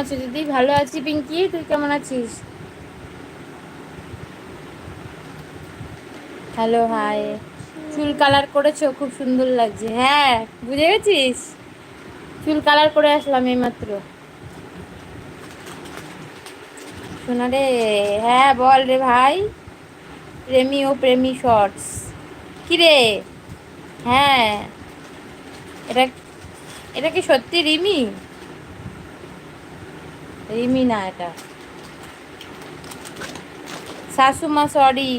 আছো দিদি? ভালো আছি পিঙ্কি? তুই কেমন আছিস? হ্যালো হাই চুল কালার করেছ? খুব সুন্দর লাগছে। হ্যাঁ বুঝে গেছিস? চুল কালার করে আসলাম এইমাত্র। শোনা রে হ্যাঁ বল রে ভাই। প্রেমী ও প্রেমী শর্টস কি রে? হ্যাঁ। এটা এটা কি সত্যি রিমি? রিমি না এটা। শাশুমা সরি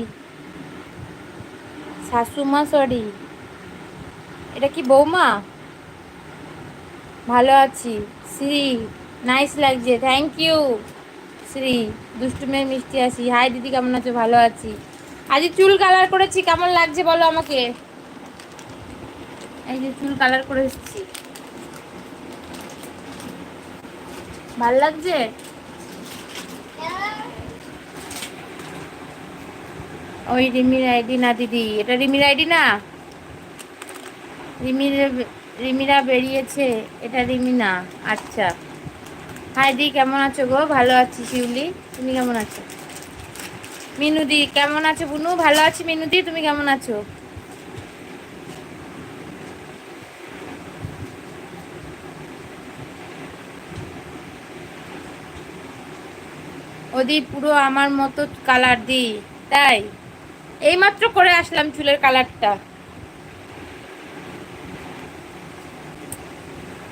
শাশুমা সরি এটা কি বৌমা? ভালো আছি। শ্রী নাইস লাগছে। থ্যাংক ইউ শ্রী, দুষ্টু মেয়ে মিষ্টি আছি। হাই দিদি, কেমন আছো? ভালো আছি। আজ চুল কালার করেছি, কেমন লাগছে বলো আমাকে? এই যে চুল কালার করে এসেছি। ভালো লাগছে? ওই রিমির আইডি না, দিদি। এটা রিমির আইডি না? রিমির, রিমিরা বেরিয়েছে। এটা রিমি না। আচ্ছা। হাই দি, কেমন আছো গো? ভালো আছি, শিউলি। তুমি কেমন আছো? মিনুদি কেমন আছো বুনু? ভালো আছি মিনুদি তুমি কেমন আছো? ওদি পুরো আমার মতো কালার দি তাই? এইমাত্র করে আসলাম চুলের কালারটা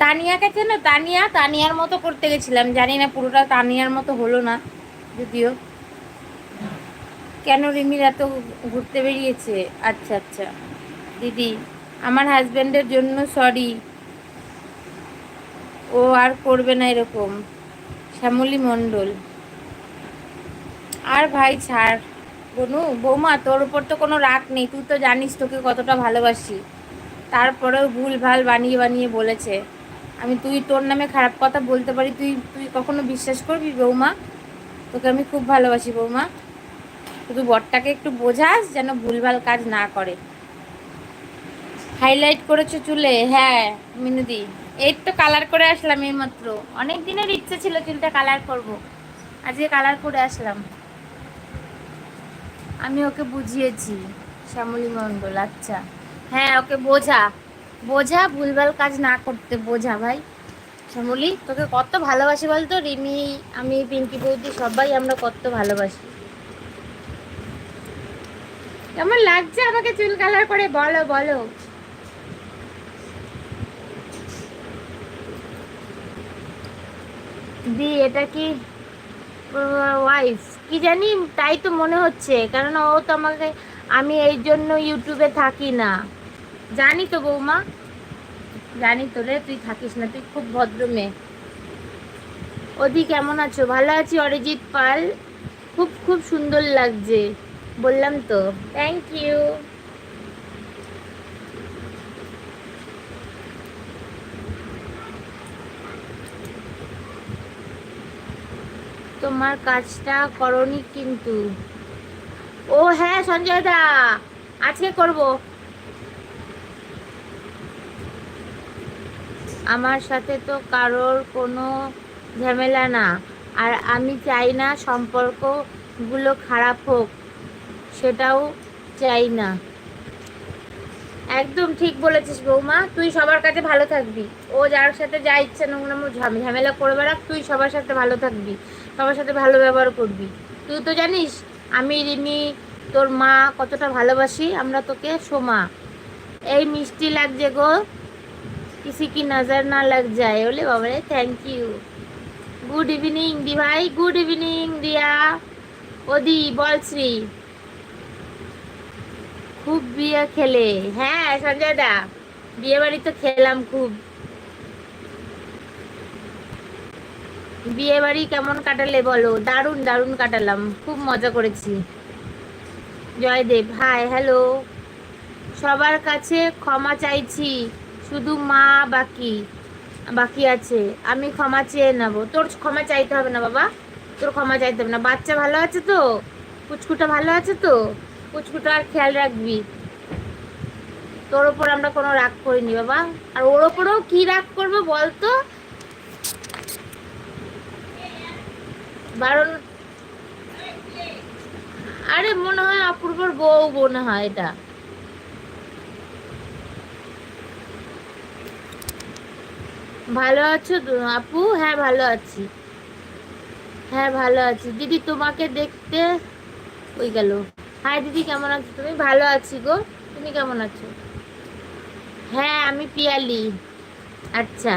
তানিয়াকে চেনো? তানিয়া, তানিয়ার মতো করতে গেছিলাম। জানি না, পুরোটা তানিয়ার মতো হলো না, যদিও। কেন রিমির এত ঘুরতে বেরিয়েছে? আচ্ছা আচ্ছা। দিদি, আমার হাজব্যান্ডের জন্য সরি ও আর করবে না এরকম। শ্যামলী মণ্ডল। আর ভাই ছাড়। বনু, বৌমা, তোর উপর তো কোনো রাগ নেই। তুই তো জানিস তোকে কতটা ভালোবাসি। তারপরেও ভুল ভালো বানিয়ে বানিয়ে বলেছে। আমি তুই তোর নামে খারাপ কথা বলতে পারি, তুই তুই কখনো বিশ্বাস করবি বৌমা? তোকে আমি খুব ভালোবাসি বৌমা। শুধু বরটাকে একটু বোঝাস যেন ভুলভাল কাজ না করে। হাইলাইট করেছ চুলে? হ্যাঁ মিনুদি এই তো কালার করে আসলাম এইমাত্র। অনেক দিনের ইচ্ছে ছিল চুলটা কালার করব। আজকে কালার করে আসলাম। আমি ওকে বুঝিয়েছি। শ্যামলী মণ্ডল আচ্ছা। হ্যাঁ ওকে বোঝা। বোঝা ভুলভাল কাজ না করতে বোঝা ভাই। শ্যামলী তোকে কত ভালোবাসি বলতো? রিমি আমি পিঙ্কি বৌদি সবাই আমরা কত ভালোবাসি। কেমন লাগছে আমাকে চুল কালার করে? বলো বলো। দি এটা কি ওয়াইফ কি জানি, তাই তো মনে হচ্ছে। কারণ ও তো আমাকে, আমি এই জন্য ইউটিউবে থাকি না। জানি তো বৌমা। জানি তো রে, তুই থাকিস না, তুই খুব ভদ্র মেয়ে। ওদি কেমন আছো? ভালো আছি, অরিজিৎ পাল। খুব খুব সুন্দর লাগছে। বললাম তো। থ্যাংক ইউ তোমার কাজটা করনি কিন্তু। ও হ্যাঁ সঞ্জয় দা আজকে করব। আমার সাথে তো কারোর কোনো ঝামেলা না, আর আমি চাই না সম্পর্কগুলো খারাপ হোক, সেটাও চাই না। একদম ঠিক বলেছিস বৌমা, তুই সবার কাছে ভালো থাকবি। ও যার সাথে যা ইচ্ছা ইচ্ছে নোংরামো ঝামেলা করে বেড়াক, তুই সবার সাথে ভালো থাকবি, সবার সাথে ভালো ব্যবহার করবি। তুই তো জানিস, আমি রিমি, তোর মা কতটা ভালোবাসি, আমরা তোকে সোমা। এই মিষ্টি লাগছে গো। কিসি কি নজর না লাগ যায় বলে বাবা রে থ্যাংক ইউ গুড ইভিনিং দি ভাই গুড ইভিনিং দিয়া ওদি বল শ্রী। খুব বিয়ে খেলে। হ্যাঁ সঞ্জয় দা বিয়ে বাড়ি তো খেলাম খুব। বিয়ে বাড়ি কেমন কাটালে বলো? দারুণ দারুণ কাটালাম। খুব মজা করেছি। জয়দেব হাই হ্যালো সবার কাছে ক্ষমা চাইছি, শুধু মা বাকি বাকি আছে। আমি ক্ষমা চেয়ে নেব। তোর ক্ষমা চাইতে হবে না বাবা। তোর ক্ষমা চাইতে হবে না। বাচ্চা ভালো আছে তো? পুচকুটা ভালো আছে তো? পুচকুটার খেয়াল রাখবি। তোর ওপর আমরা কোনো রাগ করিনি, বাবা। আর ওর ওপরেও কি রাগ করব বলতো? বারণ আরে মনে হয় অপূর্বর বউ মনে হয় এটা। ভালো আছো আপু? হ্যাঁ ভালো আছি। হ্যাঁ ভালো আছি। দিদি তোমাকে দেখতে ওই গেল। হাই দিদি, কেমন আছো? তুমি ভালো আছি গো। তুমি কেমন আছো? হ্যাঁ আমি পিয়ালি। আচ্ছা।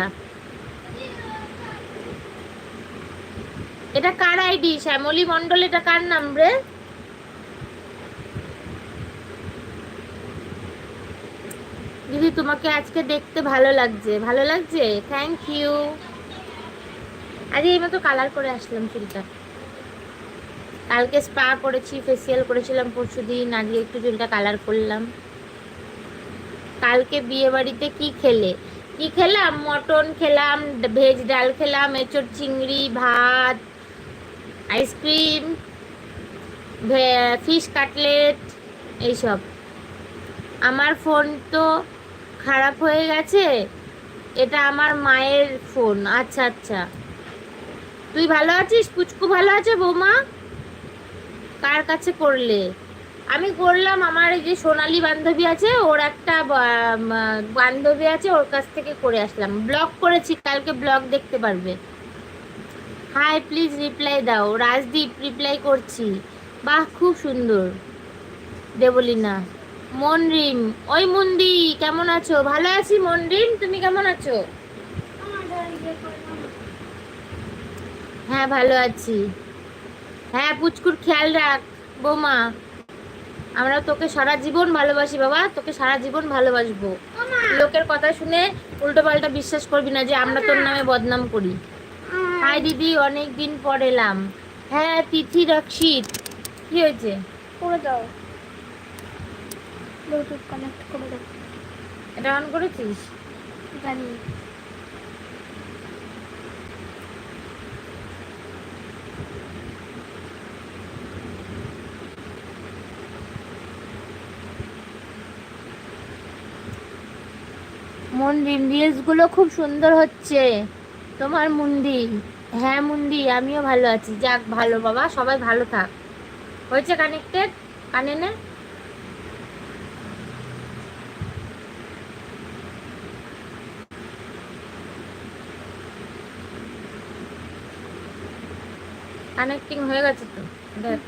এটা কার আইডি? শ্যামলী মণ্ডল, এটা কার নাম রে? দিদি, তোমাকে আজকে দেখতে ভালো লাগছে। ভালো লাগছে? থ্যাংক ইউ আরে এই মতো কালার করে আসলাম চুলটা। কালকে স্পা করেছি ফেসিয়াল করেছিলাম, পরশু দিন, আজকে একটু চুলটা কালার করলাম। কালকে বিয়ে বাড়িতে কি খেলে? কি খেলাম? মটন খেলাম, ভেজ ডাল খেলাম, এঁচড় চিংড়ি, ভাত, আইসক্রিম ফিশ কাটলেট এইসব। আমার ফোন তো খারাপ হয়ে গেছে। এটা আমার মায়ের ফোন। আচ্ছা আচ্ছা। তুই ভালো আছিস? পুচকু ভালো আছে বৌমা? কার কাছে করলে? আমি করলাম আমার এই যে সোনালি বান্ধবী আছে ওর একটা বান্ধবী আছে ওর কাছ থেকে করে আসলাম। ব্লগ করেছি কালকে ব্লগ দেখতে পারবে। হাই প্লিজ রিপ্লাই দাও। রাজদীপ রিপ্লাই করছি। বাহ খুব সুন্দর। দেবলিনা। মনরিম ওই মন্দি কেমন আছো? ভালো আছি মনরিম? তুমি কেমন আছো? হ্যাঁ ভালো আছি। হ্যাঁ পুচকুর খেয়াল রাখ বৌমা। আমরা তোকে সারা জীবন ভালোবাসি বাবা। তোকে সারা জীবন ভালোবাসবো। লোকের কথা শুনে উল্টো পাল্টা বিশ্বাস করবি না যে আমরা তোর নামে বদনাম করি। হাই দিদি অনেক দিন পর এলাম। হ্যাঁ তিথি রক্ষিত কি হয়েছে? করে দাও। ব্লুটুথ কানেক্ট করে দাও। এটা অন করেছিস? জানি। মন্দির রিলসগুলো খুব সুন্দর হচ্ছে। তোমার মুন্দি হ্যাঁ মুন্দি আমিও ভালো আছি। যাক, ভালো বাবা, সবাই ভালো থাক। হয়েছে কানেক্টেড কানে নে। কানেক্টিং হয়ে গেছে তো। দেখ।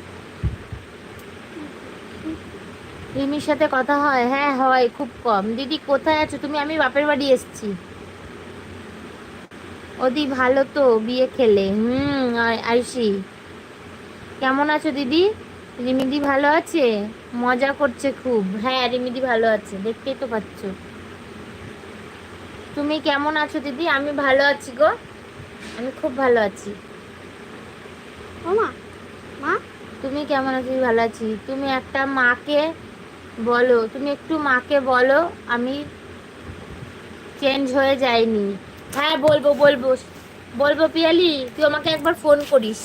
রিমির সাথে কথা হয়। হ্যাঁ হয় খুব কম। দিদি কোথায় আছো? তুমি আমি বাপের বাড়ি এসেছি। ওদি ভালো তো বিয়ে খেলে। হুম আইসি কেমন আছো দিদি? রিমিদি ভালো আছে? মজা করছে খুব। হ্যাঁ রিমিদি ভালো আছে দেখতেই তো পাচ্ছ। তুমি কেমন আছো দিদি? আমি ভালো আছি গো। আমি খুব ভালো আছি। মামা মা। তুমি কেমন আছো? ভালো আছি। তুমি একটা মাকে বলো তুমি একটু মাকে বলো আমি চেঞ্জ হয়ে যাইনি। হ্যাঁ বলব বলব বলব পিয়ালি তুই আমাকে একবার ফোন করিস।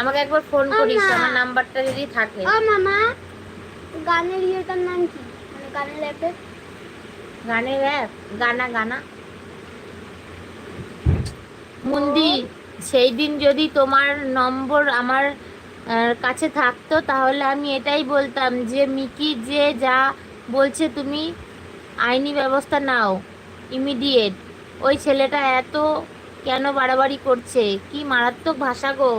আমাকে একবার ফোন করিস আমার নাম্বারটা যদি থাকে। ও মামা গানের ইয়েটার নাম কি? মানে গানের অ্যাপে গানের অ্যাপ গানা গানা। মুন্দি সেই দিন যদি তোমার নম্বর আমার কাছে থাকতো তাহলে আমি এটাই বলতাম যে মিকি যে যা বলছে তুমি আইনি ব্যবস্থা নাও ইমিডিয়েট। ওই ছেলেটা এত কেন বাড়াবাড়ি করছে? কি মারাত্মক ভাষা গো।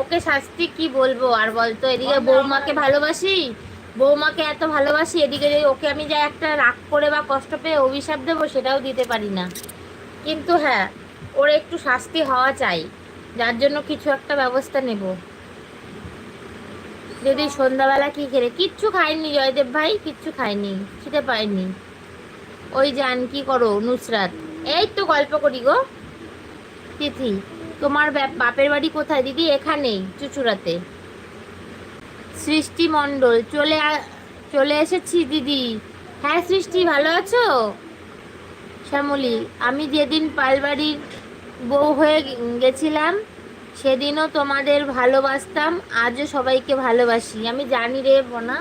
ওকে শাস্তি কি বলব? আর বলতো এদিকে বৌমাকে ভালোবাসি? বৌমাকে এত ভালোবাসি? এদিকে ওকে আমি যা একটা রাগ করে বা কষ্ট পেয়ে অভিশাপ দেবো সেটাও দিতে পারি না। কিন্তু হ্যাঁ ওর একটু শাস্তি হওয়া চাই। যার জন্য কিছু একটা ব্যবস্থা নেব। যদি সন্ধ্যাবেলা কি খেলে? কিচ্ছু খাইনি, জয়দেব ভাই, কিচ্ছু খাইনি খেতে পাইনি ওই যান কি করো, নুসরাত। এই তো গল্প করি গো। তিথি, তোমার বাপের বাড়ি কোথায় দিদি? এখানেই, চুচুড়াতে। সৃষ্টি মণ্ডল, চলে চলে এসেছি দিদি। হ্যাঁ সৃষ্টি, ভালো আছো? শ্যামলী, আমি যেদিন পালবাড়ির বউ হয়ে গেছিলাম সেদিনও তোমাদের ভালোবাসতাম আজও সবাইকে ভালোবাসি। আমি জানি রে বোনা।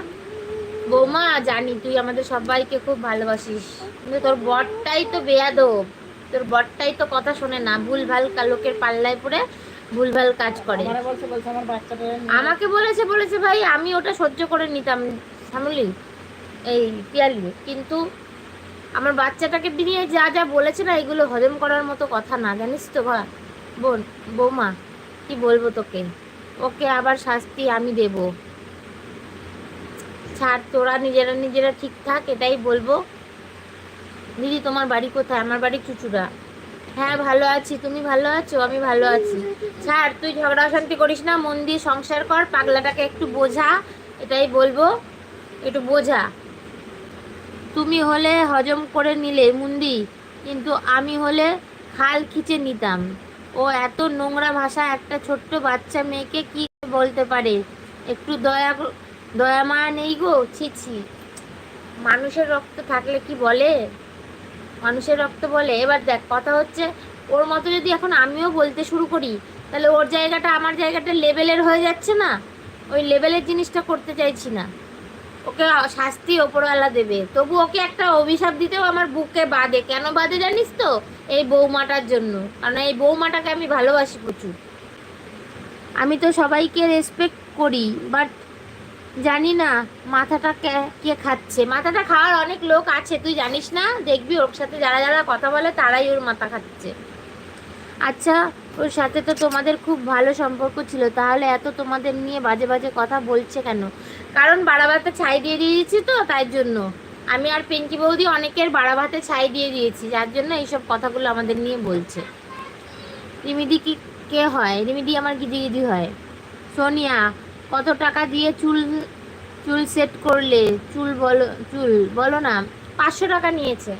বৌমা জানি তুই আমাদের সবাইকে খুব ভালোবাসিস। কিন্তু তোর বরটাই তো বেয়াদব। তোর বরটাই তো কথা শোনে না। ভুল ভালো লোকের পাল্লায় পড়ে ভুলভাল কাজ করে। আমাকে বলেছে বলেছে ভাই আমি ওটা সহ্য করে নিতাম শ্যামলি। এই পিয়ালি। কিন্তু আমার বাচ্চাটাকে নিয়ে যা যা বলেছে না এগুলো হজম করার মতো কথা না। জানিস তো ভা বোন বৌমা কি বলব তোকে? ওকে আবার শাস্তি আমি দেব। ছাড়, তোরা নিজেরা নিজেরা ঠিক থাক, এটাই বলব। দিদি, তোমার বাড়ি কোথায়? আমার বাড়ি চুচুড়া। হ্যাঁ ভালো আছি। তুমি ভালো আছো? আমি ভালো আছি। ছাড়, তুই ঝগড়া অশান্তি করিস না, মন দিয়ে সংসার কর, পাগলাটাকে একটু বোঝা, এটাই বলব। একটু বোঝা। তুমি হলে হজম করে নিলে মুন্দি কিন্তু আমি হলে খাল খিচে নিতাম। ও এত নোংরা ভাষা একটা ছোট্ট বাচ্চা মেয়েকে কি বলতে পারে? একটু দয়া দয়া মায়া নেই গো, ছি ছি। মানুষের রক্ত থাকলে কি বলে? মানুষের রক্ত বলে। এবার দেখ, কথা হচ্ছে, ওর মতো যদি এখন আমিও বলতে শুরু করি, তাহলে ওর জায়গাটা আমার জায়গাটা লেভেলের হয়ে যাচ্ছে না? ওই লেভেলের জিনিসটা করতে চাইছি না। ওকে শাস্তি ওপরওয়ালা দেবে। তবু ওকে একটা অভিশাপ দিতেও আমার বুকে বাদে কেন বাদে জানিস তো? এই বৌমাটার জন্য। কারণ এই বৌমাটাকে আমি ভালোবাসি প্রচুর। আমি তো সবাইকে রেসপেক্ট করি বাট জানি না মাথাটা কে খাচ্ছে। মাথাটা খাওয়ার অনেক লোক আছে, তুই জানিস না? দেখবি ওর সাথে যারা যারা কথা বলে, তারাই ওর মাথা খাচ্ছে। আচ্ছা ওর সাথে তো তোমাদের খুব ভালো সম্পর্ক ছিল। তাহলে এত তোমাদের নিয়ে বাজে বাজে কথা বলছে কেন? কারণ বাড়া ভাতে ছাই দিয়ে দিয়েছি তো তাই জন্য। আমি আর পিঙ্কি বৌদি অনেকের বাড়া ভাতে ছাই দিয়ে দিয়েছি যার জন্য এইসব কথাগুলো আমাদের নিয়ে বলছে। রিমিদি কি কে হয়? রিমিদি আমার গিদি গিদি হয়। সোনিয়া কত টাকা দিয়ে চুল চুল সেট করলে? চুল বলো চুল বলো না পাঁচশো টাকা নিয়েছে।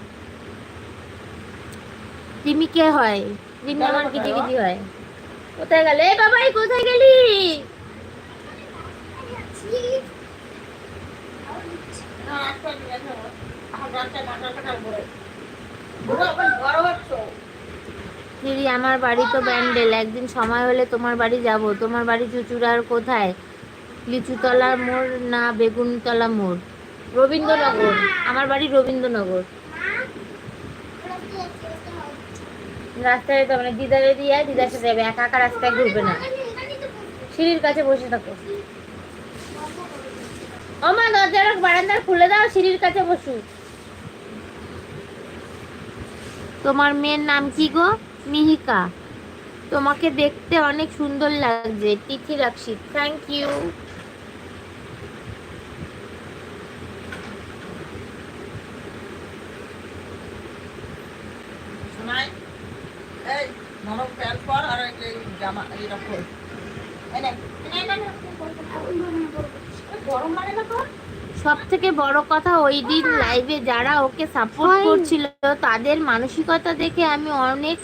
রিমি কে হয়? রিমি আমার গিজি হয়। কোথায় গেলে? এ বাবাই কোথায় গেলি না, একটা নিয়ে যাব। আমার বাচ্চা মাথা ফাটার উপরে। বুড়ো এখন বড় হচ্ছো। দিদি, আমার বাড়ি তো ব্যান্ডেল। একদিন সময় হলে তোমার বাড়ি যাব। তোমার বাড়ি চুচুড়ার কোথায়? লিচুতলার মোড় না বেগুনতলা মোড়? রবীন্দ্রনগর। আমার বাড়ি রবীন্দ্রনগর। রাস্তায় যেতে হবে না দিদারে দিয়ে দিদার সাথে যাবে। একা একা রাস্তায় ঘুরবে না। সিঁড়ির কাছে বসে থাকো। মা দরজার বারান্দার খুলে দাও সিঁড়ির কাছে বসু তোমার মেয়ের নাম কি গো মিহিকা তোমাকে দেখতে অনেক সুন্দর লাগছে তিথি রাক্ষিত থ্যাংক ইউ জামা সব থেকে বড় কথা ওই দিন লাইভে যারা ওকে সাপোর্ট করছিল তাদের মানসিকতা দেখে আমি অনেক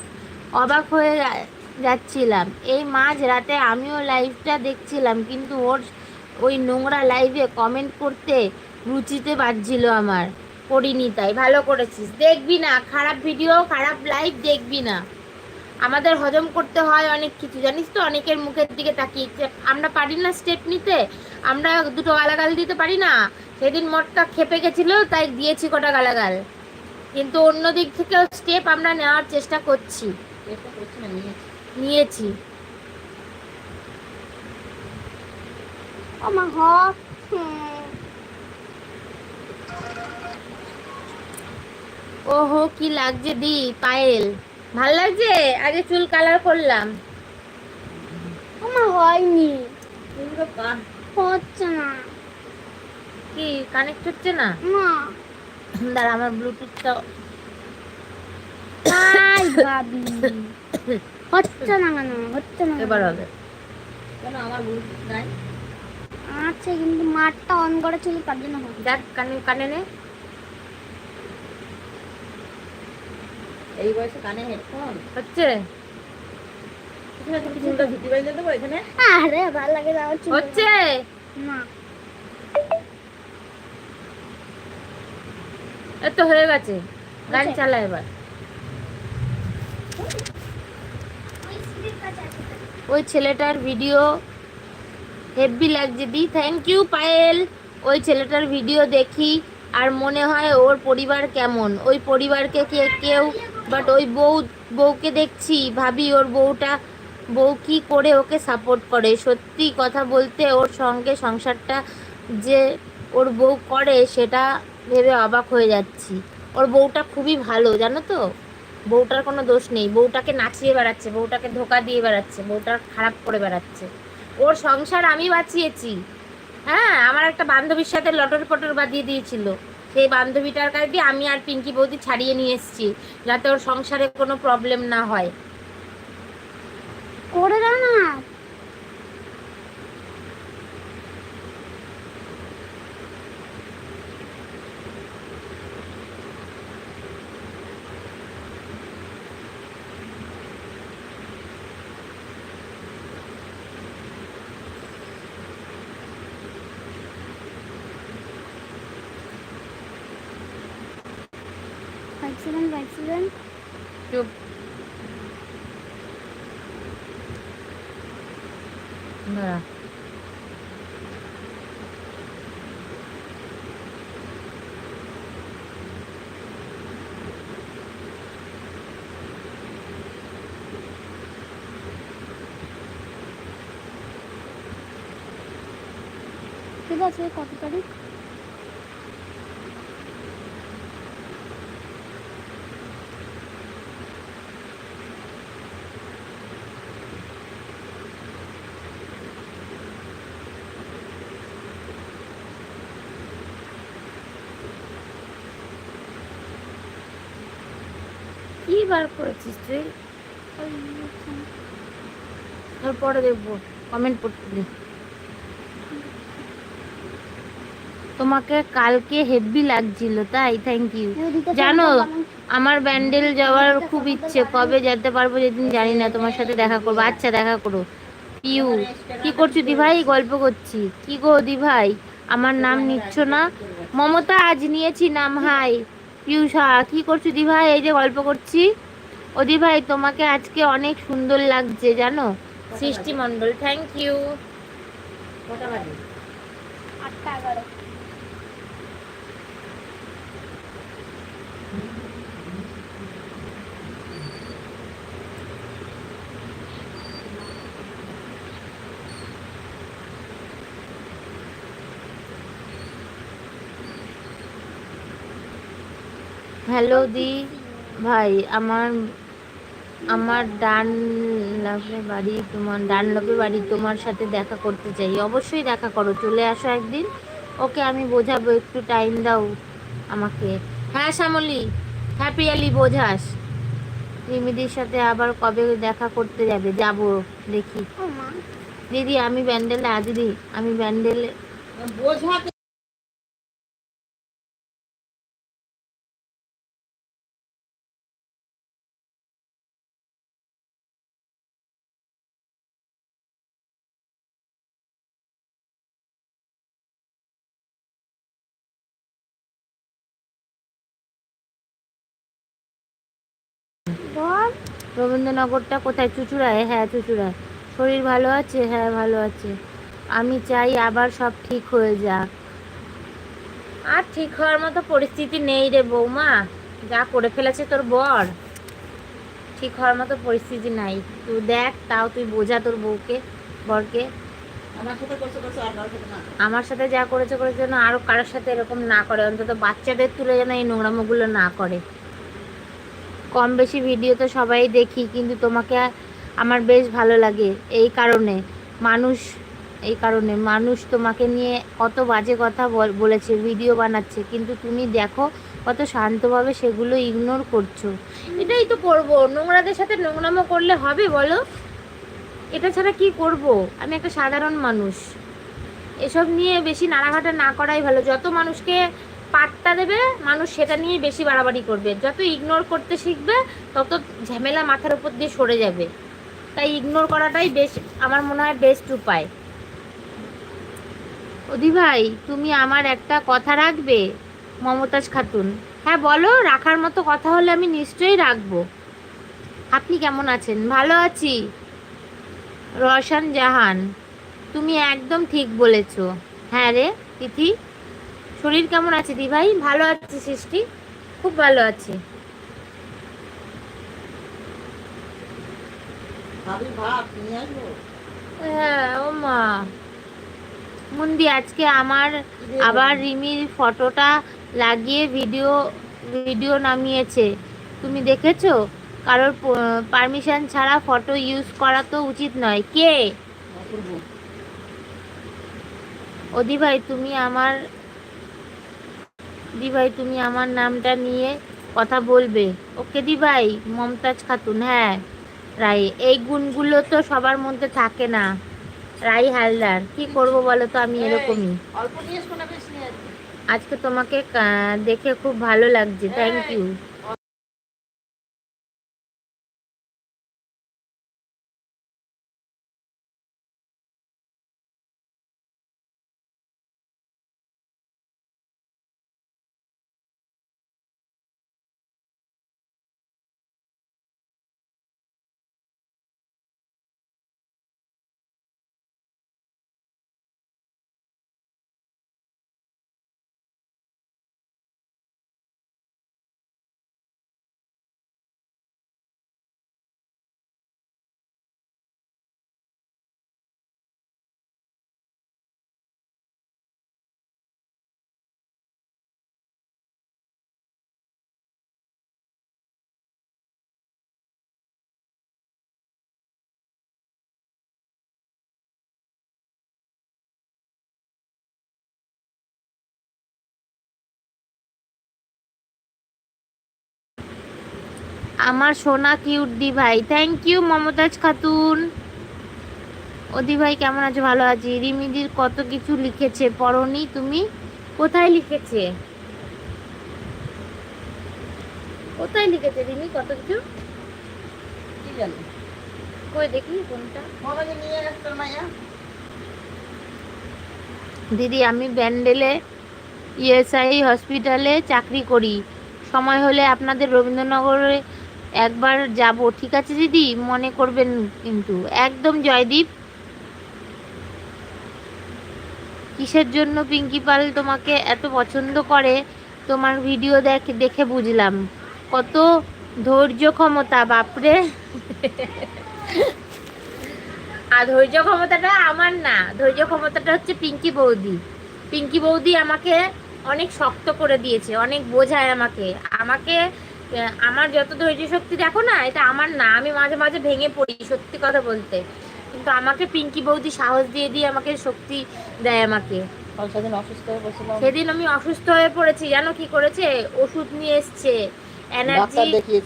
অবাক হয়ে যাচ্ছিলাম। এই মাঝ রাতে আমিও লাইভটা দেখছিলাম কিন্তু ওর ওই নোংরা লাইভে কমেন্ট করতে রুচিতে বাজছিল আমার। করিনি তাই ভালো করেছিস। দেখবি না খারাপ ভিডিও খারাপ লাইভ দেখবি না। আমাদের হজম করতে হয় অনেক কিছু। জানিস তো অনেকের মুখের দিকে তাকিয়েছে আমরা পারি না স্টেপ নিতে। আমরা দুটো গালাগাল দিতে পারি না। সেদিন মটকা খেপে গেছিল তাই দিয়েছি কটা গালাগাল। কিন্তু অন্য দিক থেকেও স্টেপ আমরা নেওয়ার চেষ্টা করছি। এটা করছি না, নিয়েছি। ওহো কি লাগছে দি পায়েল। ভালো লাগছে? আগে চুল কালার করলাম। মা হয়নি। হচ্ছে না। কি কানেক্ট হচ্ছে না? না। দাঁড়া আমার ব্লুটুথটা হাই ভাবি হচ্ছে না কেন? হচ্ছে না এবার হবে। কেন আমার Bluetooth নাই? আচ্ছা কিন্তু মাঠটা অন করা ছিল তার জন্য হচ্ছে দেখ কানে কানে নে। এই বয়সে কানে হেডফোন হচ্ছে। চুলটা ধুতি বাইলে দেবো এখানে আরে ভালো লাগে না আমার চুল। হচ্ছে। না। এ হয়ে গেছে। গান হচ্ছে? চালা এবার। ওই ছেলেটার ভিডিও হেভি লাগছে দি। Thank you Payel. ওই ছেলেটার ভিডিও দেখি আর মনে হয় ওর পরিবার কেমন। ওই পরিবারকে কে কেউ বাট ওই বউ বউকে দেখছি। ভাবি ওর বউটা বউ কি করে ওকে সাপোর্ট করে? সত্যি কথা বলতে ওর সঙ্গে সংসারটা যে ওর বউ করে সেটা ভেবে অবাক হয়ে যাচ্ছি। ওর বউটা খুবই ভালো, জানো তো? বউটার কোনো দোষ নেই। বউটাকে নাচিয়ে বেড়াচ্ছে, বউটাকে ধোকা দিয়ে বেড়াচ্ছে বউটার খারাপ করে বেড়াচ্ছে। ওর সংসার আমি বাঁচিয়েছি। হ্যাঁ আমার একটা বান্ধবীর সাথে লটর পটর বাঁধিয়ে দিয়েছিল। সেই বান্ধবীটার কাছ দিয়ে আমি আর পিঙ্কি বৌদি ছাড়িয়ে নিয়ে এসেছি, যাতে ওর সংসারে কোনো প্রবলেম না হয়। করে দাও না? চুপ। দাঁড়া ঠিক আছে কত তারিখ? বার করেছিস তুই? পরে দেখব কমেন্ট পড়তে। তোমাকে কালকে হেভি লাগছিল তাই থ্যাংক ইউ জানো আমার ব্যান্ডেল যাওয়ার খুব ইচ্ছে কবে যেতে পারব যেদিন জানি না তোমার সাথে দেখা করব। আচ্ছা দেখা করো। পিউ কি করছ দিভাই? গল্প করছি। কি গো দিভাই? আমার নাম নিচ্ছ না? মমতা আজ নিয়েছি নাম হাই। পিউ পিউষা কি করছ দিভাই? এই যে গল্প করছি। ও দি ভাই তোমাকে আজকে অনেক সুন্দর লাগছে জানো? Srishti Mondal thank you hello দি ভাই আমার আমার ডান লাভে বাড়ি তোমার ডান লাভে বাড়ি তোমার সাথে দেখা করতে চাই। অবশ্যই দেখা করো চলে আসো একদিন। ওকে আমি বোঝাবো একটু টাইম দাও আমাকে। হ্যাঁ শ্যামলি হ্যাপি আলি বোঝাস। রিমিদির সাথে আবার কবে দেখা করতে যাবে? যাব দেখি। দিদি আমি ব্যান্ডেলে আ দিদি আমি ব্যান্ডেলে বোঝাতে রবীন্দ্রনগরটা কোথায়? চুচুড়ায়? হ্যাঁ চুচুড়ায়। শরীর ভালো আছে? হ্যাঁ ভালো আছে। আমি চাই আবার সব ঠিক হয়ে যাক। আর ঠিক হওয়ার মতো পরিস্থিতি নেই রে বৌমা। যা করে ফেলেছে তোর বর। ঠিক হওয়ার মতো পরিস্থিতি নাই। তুই দেখ তাও তুই বোঝা তোর বউকে বরকে। আমার সাথে যা করেছে করেছে যেন আরও কারোর সাথে এরকম না করে। অন্তত বাচ্চাদের তুলে যেন এই নোংরামোগুলো না করে। কম বেশি ভিডিও তো সবাই দেখি, কিন্তু তোমাকে আমার বেশ ভালো লাগে। এই কারণে মানুষ, এই কারণে মানুষ তোমাকে নিয়ে কত বাজে কথা বল- বলেছে ভিডিও বানাচ্ছে, কিন্তু তুমি দেখো কত শান্তভাবে সেগুলো ইগনোর করছ। এটাই তো করব। নোংরাদের সাথে নোংরামো করলে হবে বলো? এটা ছাড়া কি করব? আমি একটা সাধারণ মানুষ। এসব নিয়ে বেশি নাড়াঘাটা না করাই ভালো। যত মানুষকে পাত্তা দেবে, মানুষ সেটা নিয়ে বেশি বাড়াবাড়ি করবে। যত ইগনোর করতে শিখবে, তত ঝামেলা মাথার উপর দিয়ে সরে যাবে। তাই ইগনোর করাটাই বেশ, আমার মনে হয় বেস্ট উপায়। অদি ভাই, তুমি আমার একটা কথা রাখবে? মমতাজ খাতুন। হ্যাঁ বলো, রাখার মতো কথা হলে আমি নিশ্চয়ই রাখব। আপনি কেমন আছেন? ভালো আছি। রশন জাহান, তুমি একদম ঠিক বলেছ। হ্যাঁ রে, তিথি? শরীর কেমন আছে দি ভাই ভালো আছে সৃষ্টি? খুব ভালো আছে। হ্যাঁ ও মা। মুন্দি আজকে আমার আবার রিমির ফটোটা লাগিয়ে ভিডিও ভিডিও নামিয়েছে। তুমি দেখেছ? কারোর পারমিশন ছাড়া ফটো ইউজ করা তো উচিত নয়। কে? ওদি ভাই তুমি আমার দি ভাই তুমি আমার নামটা নিয়ে কথা বলবে। ওকে দিভাই মমতাজ খাতুন হ্যাঁ। রাই এই গুণগুলো তো সবার মধ্যে থাকে না। রাই হালদার কি করব বলো তো আমি এরকমই। আজকে তোমাকে দেখে খুব ভালো লাগছে থ্যাংক ইউ আমার সোনা কিউট দি ভাই। Thank you Momtaz Khatun. ওদি ভাই কেমন আছো? ভালো আছি। রিমিদির কত কিছু লিখেছে? পড়নি তুমি? কোথায় লিখেছে? কোথায় লিখেছে রিমি? কত কিছু? কি জানি। কই দেখি কোনটা? নিয়ে মাইয়া। দিদি আমি ব্যান্ডেলে ইএসআই হসপিটালে চাকরি করি। সময় হলে আপনাদের রবীন্দ্রনগরে একবার যাব, ঠিক আছে দিদি? মনে করবেন কিন্তু। একদম জয়দীপ। কিসের জন্য পিঙ্কি পাল তোমাকে এত পছন্দ করে? তোমার ভিডিও দেখে দেখে বুঝলাম। কত ধৈর্য ক্ষমতা, বাপরে! আর ধৈর্য ক্ষমতাটা আমার না। ধৈর্য ক্ষমতাটা হচ্ছে পিঙ্কি বৌদি। পিঙ্কি বৌদি আমাকে অনেক শক্ত করে দিয়েছে, অনেক বোঝায় আমাকে। আমাকে আমার যত ধৈর্য শক্তি দেখো না এটা আমার না আমি মাঝে মাঝে ভেঙে পড়ি সত্যি কথা বলতে। কিন্তু আমাকে পিঙ্কি বৌদি সাহস দিয়ে দিয়ে আমাকে শক্তি দেয় আমাকে। সেদিন আমি অসুস্থ হয়ে পড়েছি জানো কি করেছে? ওষুধ নিয়ে এসছে এনার্জি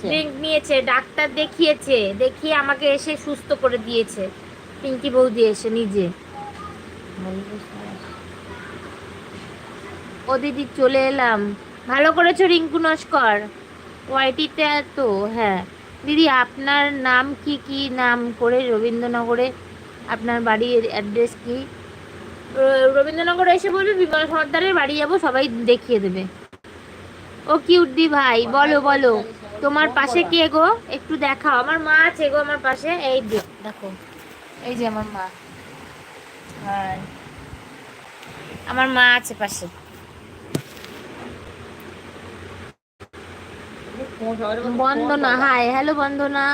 ড্রিঙ্ক নিয়েছে ডাক্তার দেখিয়েছে দেখিয়ে আমাকে এসে সুস্থ করে দিয়েছে পিঙ্কি বৌদি এসে নিজে। ও দিদি চলে এলাম। ভালো করেছ রিঙ্কু নস্কর? ওয়াইটিতে তো হ্যাঁ। দিদি, আপনার নাম কি কি নাম করে রবীন্দ্রনগরে? আপনার বাড়ির অ্যাড্রেস কি? রবীন্দ্রনগরে এসে বলবে, বিমল সর্দারের বাড়ি যাব, সবাই দেখিয়ে দেবে। ও কিউট ভাই, বলো বলো। তোমার পাশে কে গো? একটু দেখাও। আমার মা আছে গো আমার পাশে, এই দেখো। এই যে আমার মা। আমার মা আছে পাশে। বন্দনা হাই হ্যালো বন্দনা।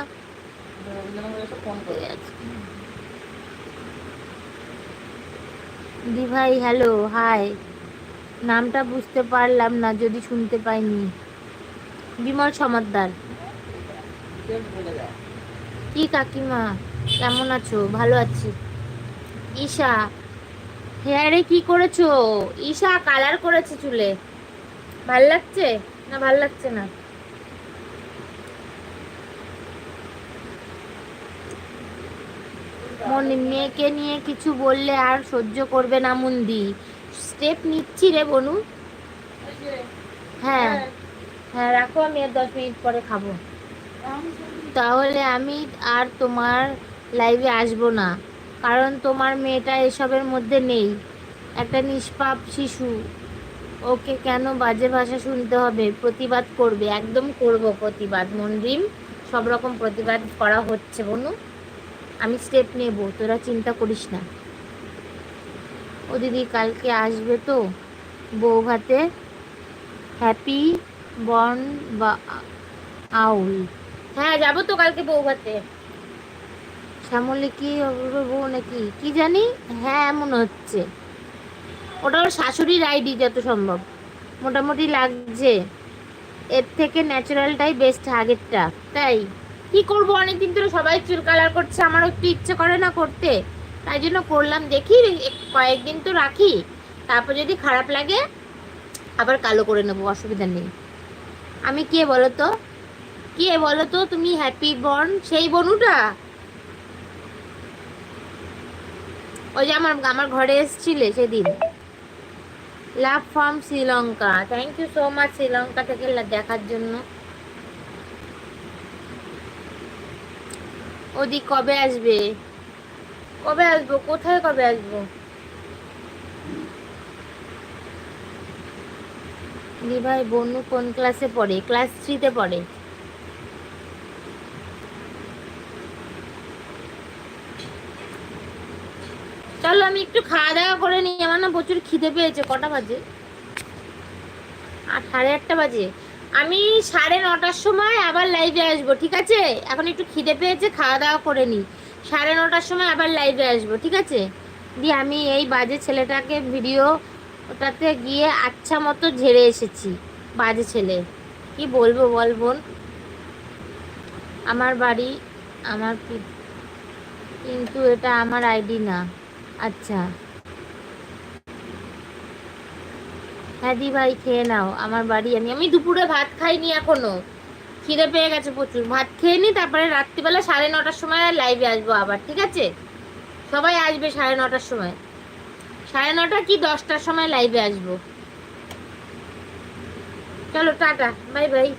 দি ভাই হ্যালো হাই নামটা বুঝতে পারলাম না, যদি শুনতে পাইনি। বিমল সমাদ্দার কি কাকিমা, কেমন আছো? ভালো আছি। ঈশা হেয়ারে কি করেছ? ঈশা কালার করেছে চুলে। ভালো লাগছে? না, ভালো লাগছে না? মনে, মেয়েকে নিয়ে কিছু বললে আর সহ্য করবে না মুন্দি। স্টেপ নিচ্ছি রে বনু। হ্যাঁ হ্যাঁ রাখো, আমি আর দশ মিনিট পরে খাব। তাহলে আমি আর তোমার লাইভে আসব না, কারণ তোমার মেয়েটা এসবের মধ্যে নেই। একটা নিষ্পাপ শিশু, ওকে কেন বাজে ভাষা শুনতে হবে? প্রতিবাদ করবে, একদম করব প্রতিবাদ। মনরিম সব রকম প্রতিবাদ করা হচ্ছে বনু। আমি স্টেপ নেব তোরা চিন্তা করিস না। ও দিদি কালকে আসবে তো বউ ভাতে হ্যাপি বর্ন বা আউল হ্যাঁ যাব তো কালকে বউ ভাতে শ্যামলী কি বউ নাকি? কি জানি? হ্যাঁ মনে হচ্ছে। ওটা ওর শাশুড়ির আইডি যত সম্ভব। মোটামুটি লাগছে। এর থেকে ন্যাচারালটাই বেস্ট আগেরটা। তাই? কি করব? অনেকদিন ধরে সবাই চুল কালার করছে আমারও একটু ইচ্ছে করে না করতে। তাই জন্য করলাম। দেখি কয়েকদিন তো রাখি। তারপর যদি খারাপ লাগে, আবার কালো করে নেব, অসুবিধা নেই। আমি কে বলো তো কে বলো তো তুমি হ্যাপি বন সেই বনুটা? ওই যে আমার আমার ঘরে এসেছিলে সেদিন। Love from Sri Lanka. Thank you so much Sri Lanka থেকে দেখার জন্য। ওদি কবে আসবে? কবে আসব? কোথায় কবে আসব? দি ভাই, বনু কোন ক্লাসে পড়ে? ক্লাস থ্রিতে পড়ে। চলো, আমি একটু খাওয়া দাওয়া করে নিই। আমার না প্রচুর খিদে পেয়েছে। কটা বাজে? আর সাড়ে আটটা বাজে। আমি সাড়ে নটার সময় আবার লাইভে আসব, ঠিক আছে? এখন একটু খিদে পেয়েছে, খাওয়া দাওয়া করে নিই। সাড়ে নটার সময় আবার লাইভে আসব, ঠিক আছে? দিয়ে আমি এই বাজে ছেলেটাকে ভিডিও ওটাতে গিয়ে আচ্ছা মতো ঝেড়ে এসেছি, বাজে ছেলে। কি বলব, বল বোন? আমার বাড়ি, আমার কিন্তু এটা আমার আইডি না। আচ্ছা। হ্যাঁ ভাই, খেয়ে নাও। আমার বাড়ি আমি আমি দুপুরে ভাত খাইনি এখনও। খিদে পেয়ে গেছে প্রচুর। ভাত খেয়ে নি, তারপরে রাত্রিবেলা সাড়ে নটার সময় লাইভে আসব আবার, ঠিক আছে? সবাই আসবে সাড়ে নটার সময়। সাড়ে নটা কি দশটার সময় লাইভে আসব। চলো, টাটা। Bye bye